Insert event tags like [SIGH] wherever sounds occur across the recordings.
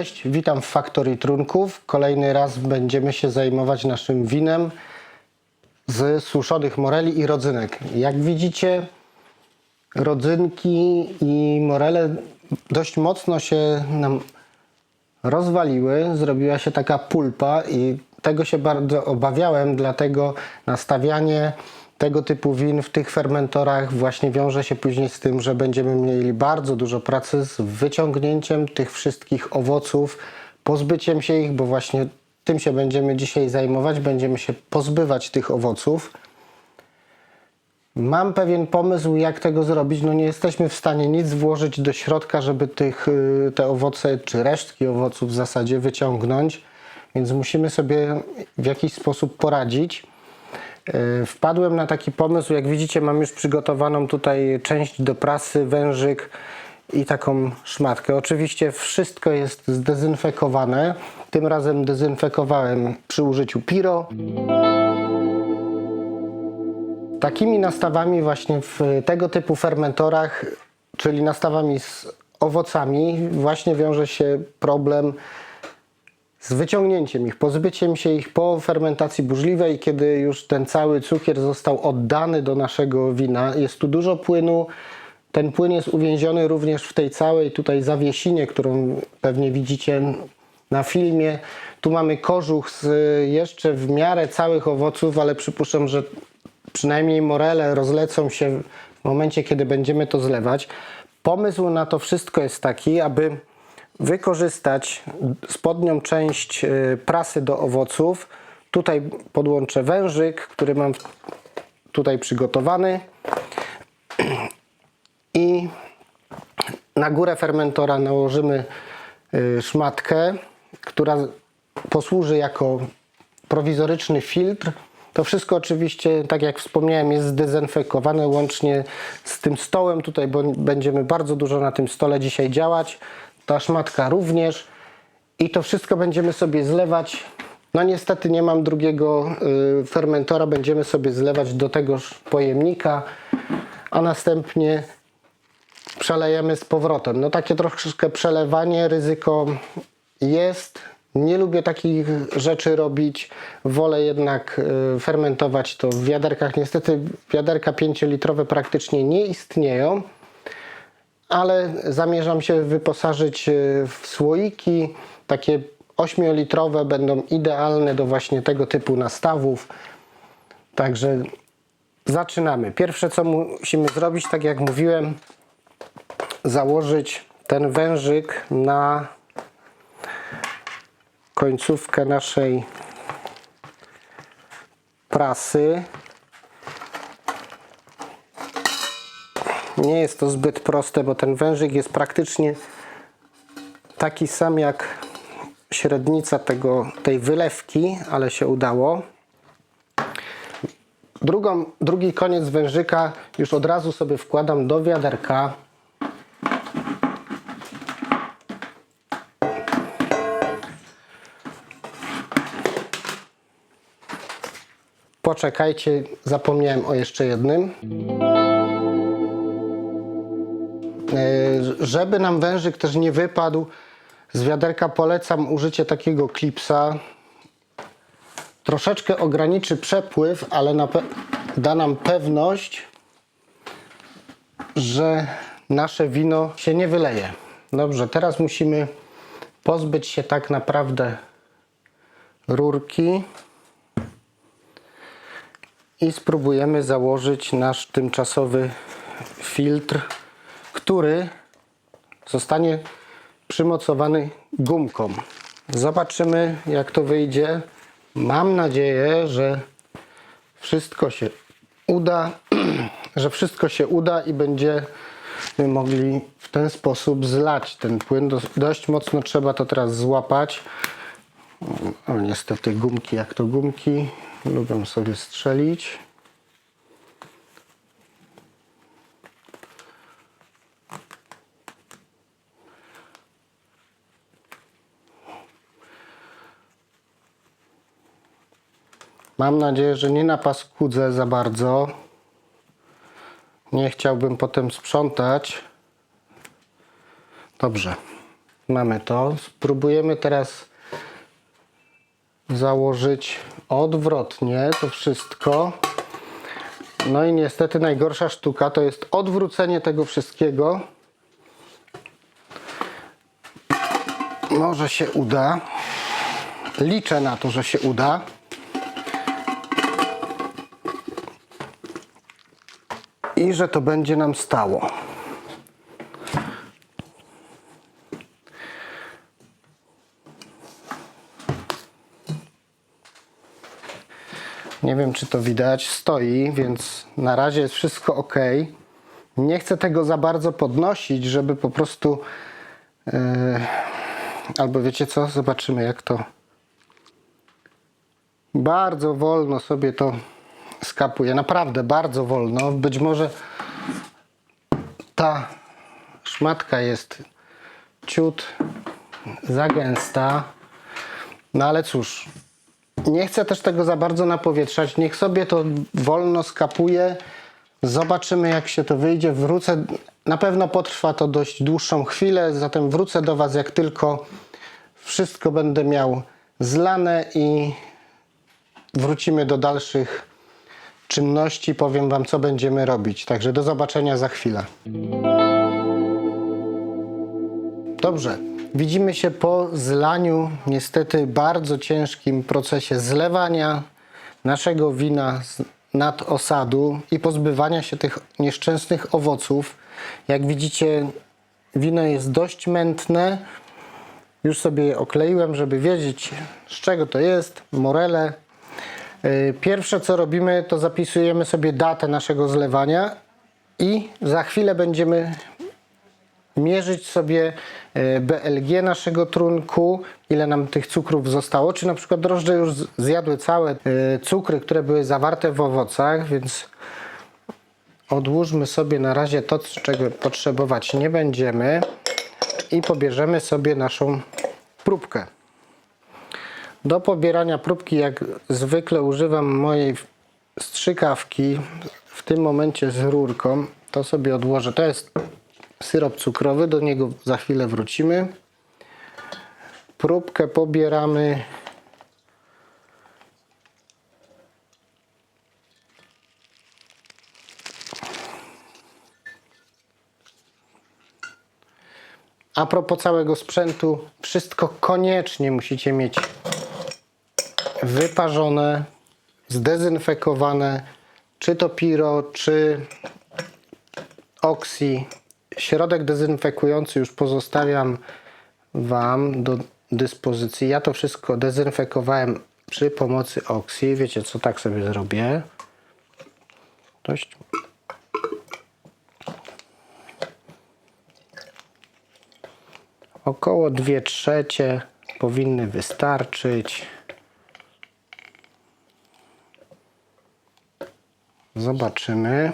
Cześć, witam w Factory Trunków. Kolejny raz będziemy się zajmować naszym winem z suszonych moreli i rodzynek. Jak widzicie, rodzynki i morele dość mocno się nam rozwaliły, zrobiła się taka pulpa i tego się bardzo obawiałem, dlatego nastawianie tego typu win w tych fermentorach właśnie wiąże się później z tym, że będziemy mieli bardzo dużo pracy z wyciągnięciem tych wszystkich owoców, pozbyciem się ich, bo właśnie tym się będziemy dzisiaj zajmować, będziemy się pozbywać tych owoców. Mam pewien pomysł, jak tego zrobić. No nie jesteśmy w stanie nic włożyć do środka, żeby tych, y, te owoce, czy resztki owoców w zasadzie wyciągnąć, więc musimy sobie w jakiś sposób poradzić. Y, Wpadłem na taki pomysł, jak widzicie mam już przygotowaną tutaj część do prasy, wężyk i taką szmatkę. Oczywiście wszystko jest zdezynfekowane. Tym razem dezynfekowałem przy użyciu Piro. Takimi nastawami właśnie w tego typu fermentorach, czyli nastawami z owocami, właśnie wiąże się problem z wyciągnięciem ich, pozbyciem się ich po fermentacji burzliwej, kiedy już ten cały cukier został oddany do naszego wina. Jest tu dużo płynu. Ten płyn jest uwięziony również w tej całej tutaj zawiesinie, którą pewnie widzicie na filmie. Tu mamy kożuch z jeszcze w miarę całych owoców, ale przypuszczam, że przynajmniej morele rozlecą się w momencie, kiedy będziemy to zlewać. Pomysł na to wszystko jest taki, aby wykorzystać spodnią część y, prasy do owoców. Tutaj podłączę wężyk, który mam tutaj przygotowany i na górę fermentora nałożymy y, szmatkę, która posłuży jako prowizoryczny filtr. To wszystko oczywiście, tak jak wspomniałem, jest zdezynfekowane łącznie z tym stołem tutaj, bo będziemy bardzo dużo na tym stole dzisiaj działać. Ta szmatka również. I to wszystko będziemy sobie zlewać. No niestety nie mam drugiego y, fermentora, będziemy sobie zlewać do tegoż pojemnika, a następnie przelejemy z powrotem. No takie troszkę przelewanie, ryzyko jest. Nie lubię takich rzeczy robić. Wolę jednak y, fermentować to w wiaderkach. Niestety wiaderka 5-litrowe praktycznie nie istnieją, ale zamierzam się wyposażyć y, w słoiki. Takie 8-litrowe będą idealne do właśnie tego typu nastawów. Także zaczynamy. Pierwsze co musimy zrobić, tak jak mówiłem, założyć ten wężyk na końcówkę naszej prasy. Nie jest to zbyt proste, bo ten wężyk jest praktycznie taki sam jak średnica tego, tej wylewki, ale się udało. Drugą, drugi koniec wężyka już od razu sobie wkładam do wiaderka. Poczekajcie, zapomniałem o jeszcze jednym. E, Żeby nam wężyk też nie wypadł, z wiaderka polecam użycie takiego klipsa. Troszeczkę ograniczy przepływ, ale da nam pewność, że nasze wino się nie wyleje. Dobrze, teraz musimy pozbyć się tak naprawdę rurki i spróbujemy założyć nasz tymczasowy filtr, który zostanie przymocowany gumką. Zobaczymy, jak to wyjdzie. Mam nadzieję, że wszystko się uda, [CLEARS THROAT] że wszystko się uda i będziemy mogli w ten sposób zlać ten płyn. Dość mocno trzeba to teraz złapać. O, niestety gumki, jak to gumki, lubią sobie strzelić. Mam nadzieję, że nie napaskudzę za bardzo. Nie chciałbym potem sprzątać. Dobrze. Mamy to. Spróbujemy teraz założyć odwrotnie to wszystko. No i niestety najgorsza sztuka to jest odwrócenie tego wszystkiego. Może się uda. Liczę na to, że się uda. I że to będzie nam stało. Nie wiem, czy to widać. Stoi, więc na razie jest wszystko ok. Nie chcę tego za bardzo podnosić, żeby po prostu. Yy, albo wiecie co? Zobaczymy, jak to. Bardzo wolno sobie to skapuje. Naprawdę bardzo wolno. Być może ta szmatka jest ciut za gęsta. No ale cóż, nie chcę też tego za bardzo napowietrzać. Niech sobie to wolno skapuje. Zobaczymy, jak się to wyjdzie. Wrócę. Na pewno potrwa to dość dłuższą chwilę, zatem wrócę do Was, jak tylko wszystko będę miał zlane i wrócimy do dalszych czynności. Powiem Wam, co będziemy robić. Także do zobaczenia za chwilę. Dobrze. Widzimy się po zlaniu, niestety bardzo ciężkim procesie zlewania naszego wina z nad osadu i pozbywania się tych nieszczęsnych owoców. Jak widzicie, wino jest dość mętne. Już sobie je okleiłem, żeby wiedzieć z czego to jest. Morele. Yy, Pierwsze co robimy, to zapisujemy sobie datę naszego zlewania i za chwilę będziemy mierzyć sobie e, BLG naszego trunku, ile nam tych cukrów zostało, czy na przykład drożdże już zjadły całe e, cukry, które były zawarte w owocach, więc odłóżmy sobie na razie to, czego potrzebować nie będziemy i pobierzemy sobie naszą próbkę. Do pobierania próbki, jak zwykle używam mojej strzykawki, w tym momencie z rurką. To sobie odłożę. To jest syrop cukrowy, do niego za chwilę wrócimy. Próbkę pobieramy. A propos całego sprzętu, wszystko koniecznie musicie mieć wyparzone, zdezynfekowane, czy to piro, czy Oxy. Środek dezynfekujący już pozostawiam Wam do dyspozycji. Ja to wszystko dezynfekowałem przy pomocy Oxy. Wiecie co, tak sobie zrobię. Dość. Około 2 trzecie powinny wystarczyć. Zobaczymy.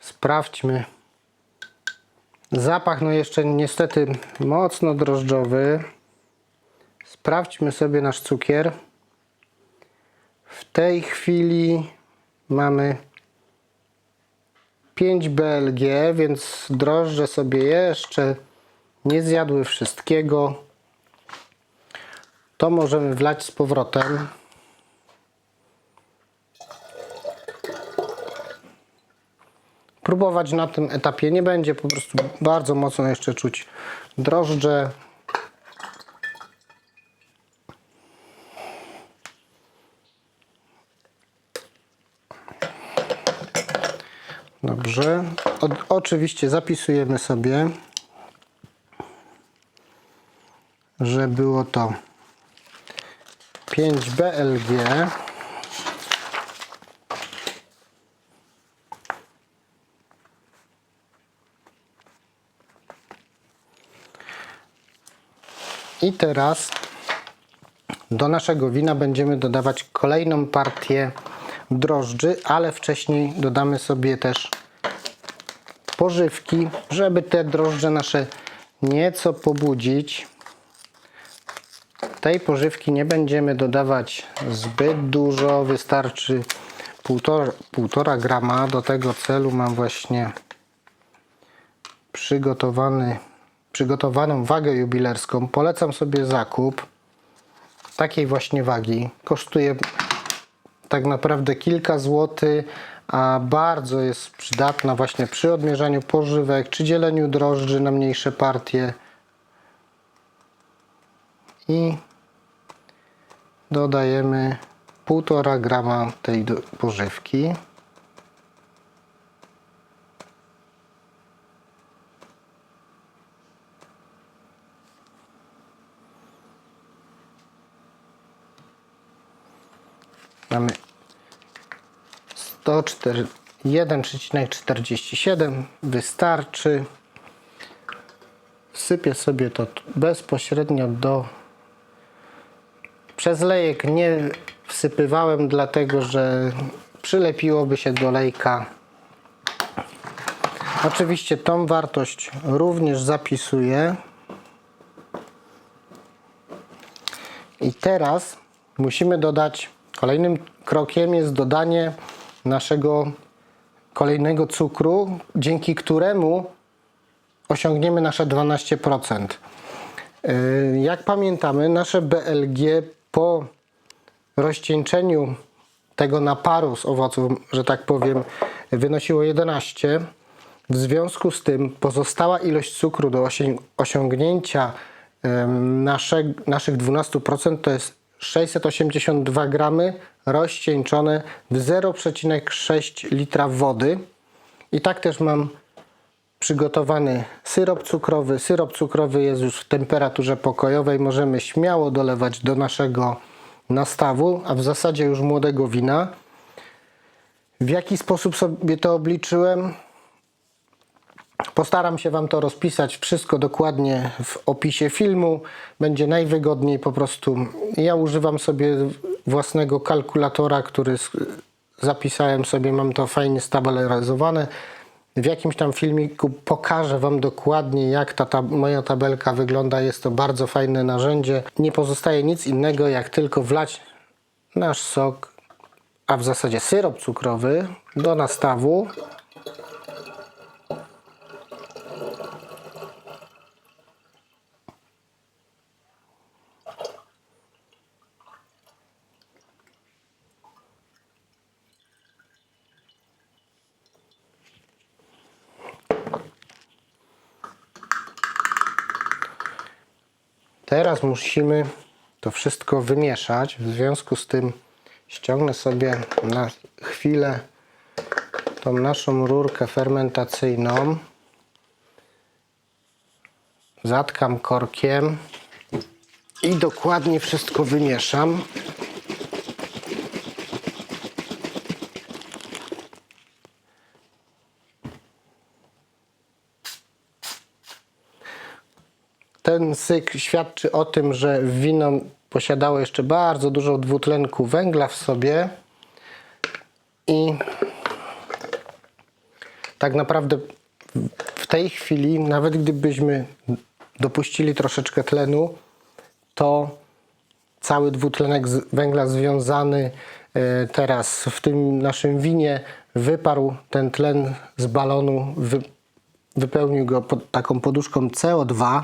Sprawdźmy. Zapach, no jeszcze niestety mocno drożdżowy. Sprawdźmy sobie nasz cukier. W tej chwili mamy 5 BLG, więc drożdże sobie jeszcze nie zjadły wszystkiego. To możemy wlać z powrotem. próbować na tym etapie nie będzie, po prostu bardzo mocno jeszcze czuć drożdże. Dobrze. O, oczywiście zapisujemy sobie, że było to 5 BLG. I teraz do naszego wina będziemy dodawać kolejną partię drożdży, ale wcześniej dodamy sobie też pożywki, żeby te drożdże nasze nieco pobudzić. Tej pożywki nie będziemy dodawać zbyt dużo, wystarczy 1,5 grama. Do tego celu mam właśnie przygotowany, przygotowaną wagę jubilerską. Polecam sobie zakup takiej właśnie wagi. Kosztuje tak naprawdę kilka złotych, a bardzo jest przydatna właśnie przy odmierzaniu pożywek czy dzieleniu drożdży na mniejsze partie. I dodajemy 1,5 grama tej pożywki. Mamy 104 1,47 wystarczy. Wsypię sobie to bezpośrednio do przez lejek nie wsypywałem, dlatego że przylepiłoby się do lejka. Oczywiście tą wartość również zapisuję. I teraz musimy dodać, kolejnym krokiem jest dodanie naszego kolejnego cukru, dzięki któremu osiągniemy nasze 12%. Yy, Jak pamiętamy, nasze BLG po rozcieńczeniu tego naparu z owoców, że tak powiem, wynosiło 11. W związku z tym pozostała ilość cukru do osią- osiągnięcia naszych 12% to jest 682 gramy rozcieńczone w 0,6 litra wody. I tak też mam przygotowany syrop cukrowy. Syrop cukrowy jest już w temperaturze pokojowej. Możemy śmiało dolewać do naszego nastawu, a w zasadzie już młodego wina. W jaki sposób sobie to obliczyłem? Postaram się Wam to rozpisać wszystko dokładnie w opisie filmu. Będzie najwygodniej po prostu. Ja używam sobie własnego kalkulatora, który zapisałem sobie, mam to fajnie stabeleryzowane. W jakimś tam filmiku pokażę Wam dokładnie, jak ta tab- moja tabelka wygląda. Jest to bardzo fajne narzędzie. Nie pozostaje nic innego, jak tylko wlać nasz sok, a w zasadzie syrop cukrowy do nastawu. Teraz musimy to wszystko wymieszać. W związku z tym ściągnę sobie na chwilę tą naszą rurkę fermentacyjną. Zatkam korkiem i dokładnie wszystko wymieszam. Ten syk świadczy o tym, że wino posiadało jeszcze bardzo dużo dwutlenku węgla w sobie i tak naprawdę w tej chwili, nawet gdybyśmy dopuścili troszeczkę tlenu, to cały dwutlenek węgla związany e, teraz w tym naszym winie wyparł ten tlen z balonu, wy, wypełnił go pod taką poduszką CO2.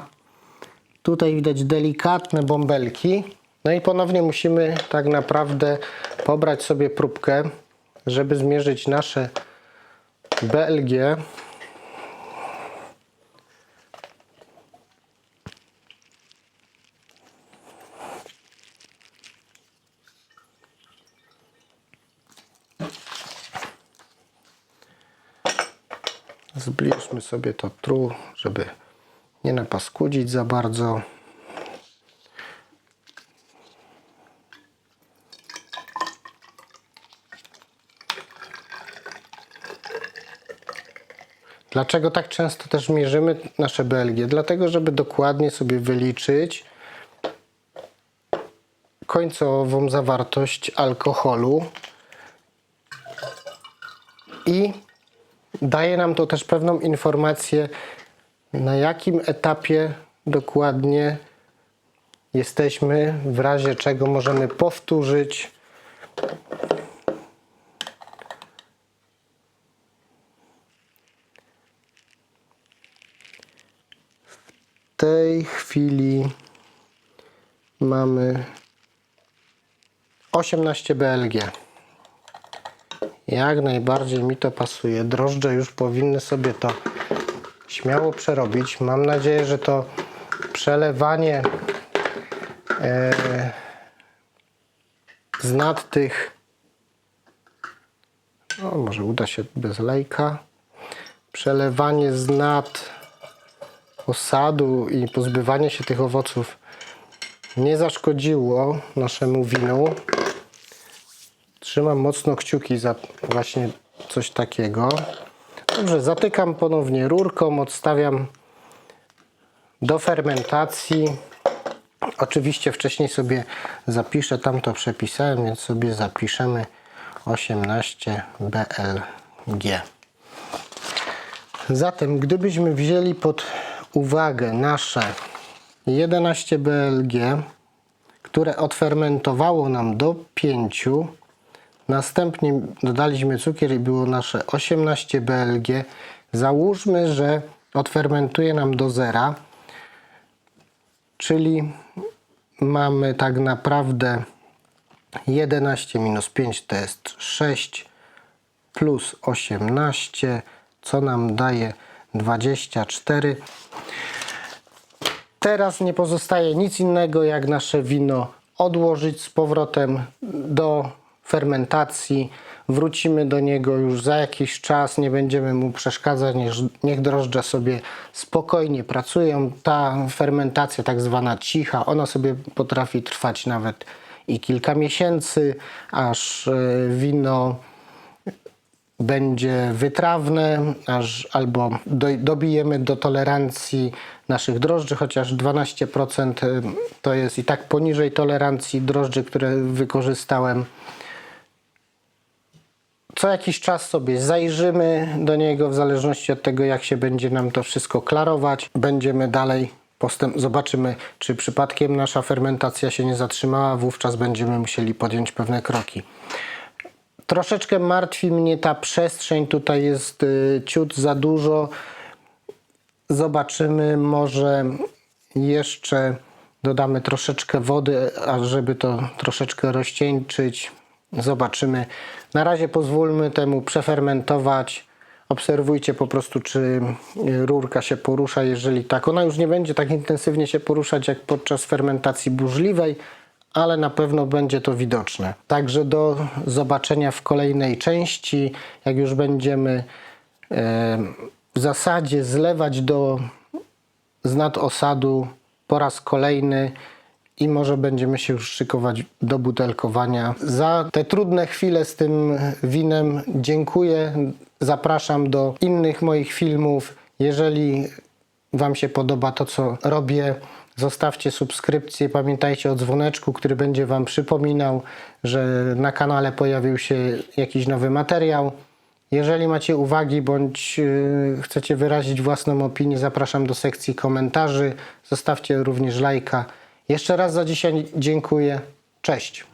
Tutaj widać delikatne bąbelki. No i ponownie musimy tak naprawdę pobrać sobie próbkę, żeby zmierzyć nasze BLG. Zbliżmy sobie to tru, żeby nie napaskudzić za bardzo. Dlaczego tak często też mierzymy nasze BLG? Dlatego, żeby dokładnie sobie wyliczyć końcową zawartość alkoholu i daje nam to też pewną informację, na jakim etapie dokładnie jesteśmy, w razie czego możemy powtórzyć. tej chwili mamy 18 BLG. Jak najbardziej mi to pasuje. Drożdże już powinny sobie to śmiało przerobić. Mam nadzieję, że to przelewanie e, z nad tych no, może uda się bez lejka. Przelewanie z nad osadu i pozbywanie się tych owoców nie zaszkodziło naszemu winu. Trzymam mocno kciuki za właśnie coś takiego. Dobrze, zatykam ponownie rurką, odstawiam do fermentacji. Oczywiście wcześniej sobie zapiszę, tam to przepisałem, więc sobie zapiszemy 18 BLG. Zatem, gdybyśmy wzięli pod uwagę nasze 11 BLG, które odfermentowało nam do 5, następnie dodaliśmy cukier i było nasze 18 BLG, załóżmy, że odfermentuje nam do zera, czyli mamy tak naprawdę 11 minus 5 to jest 6 plus 18, co nam daje 24. Teraz nie pozostaje nic innego jak nasze wino odłożyć z powrotem do fermentacji. Wrócimy do niego już za jakiś czas, nie będziemy mu przeszkadzać, niech, niech drożdże sobie spokojnie pracują. Ta fermentacja tak zwana cicha, ona sobie potrafi trwać nawet i kilka miesięcy, aż e, wino będzie wytrawne, aż albo do, dobijemy do tolerancji naszych drożdży, chociaż 12% y, to jest i tak poniżej tolerancji drożdży, które wykorzystałem. Co jakiś czas sobie zajrzymy do niego, w zależności od tego, jak się będzie nam to wszystko klarować. Będziemy dalej postęp, zobaczymy, czy przypadkiem nasza fermentacja się nie zatrzymała, wówczas będziemy musieli podjąć pewne kroki. Troszeczkę martwi mnie ta przestrzeń, tutaj jest y, ciut za dużo. Zobaczymy, może jeszcze dodamy troszeczkę wody, a żeby to troszeczkę rozcieńczyć. Zobaczymy. Na razie pozwólmy temu przefermentować. Obserwujcie po prostu, czy y, rurka się porusza. Jeżeli tak, ona już nie będzie tak intensywnie się poruszać jak podczas fermentacji burzliwej, ale na pewno będzie to widoczne. Także do zobaczenia w kolejnej części, jak już będziemy e, w zasadzie zlewać do z nad osadu po raz kolejny i może będziemy się już szykować do butelkowania. Za te trudne chwile z tym winem dziękuję. Zapraszam do innych moich filmów. Jeżeli Wam się podoba to, co robię, zostawcie subskrypcję. Pamiętajcie o dzwoneczku, który będzie Wam przypominał, że na kanale pojawił się jakiś nowy materiał. Jeżeli macie uwagi bądź yy, chcecie wyrazić własną opinię, zapraszam do sekcji komentarzy. Zostawcie również lajka. Jeszcze raz za dzisiaj dziękuję. Cześć.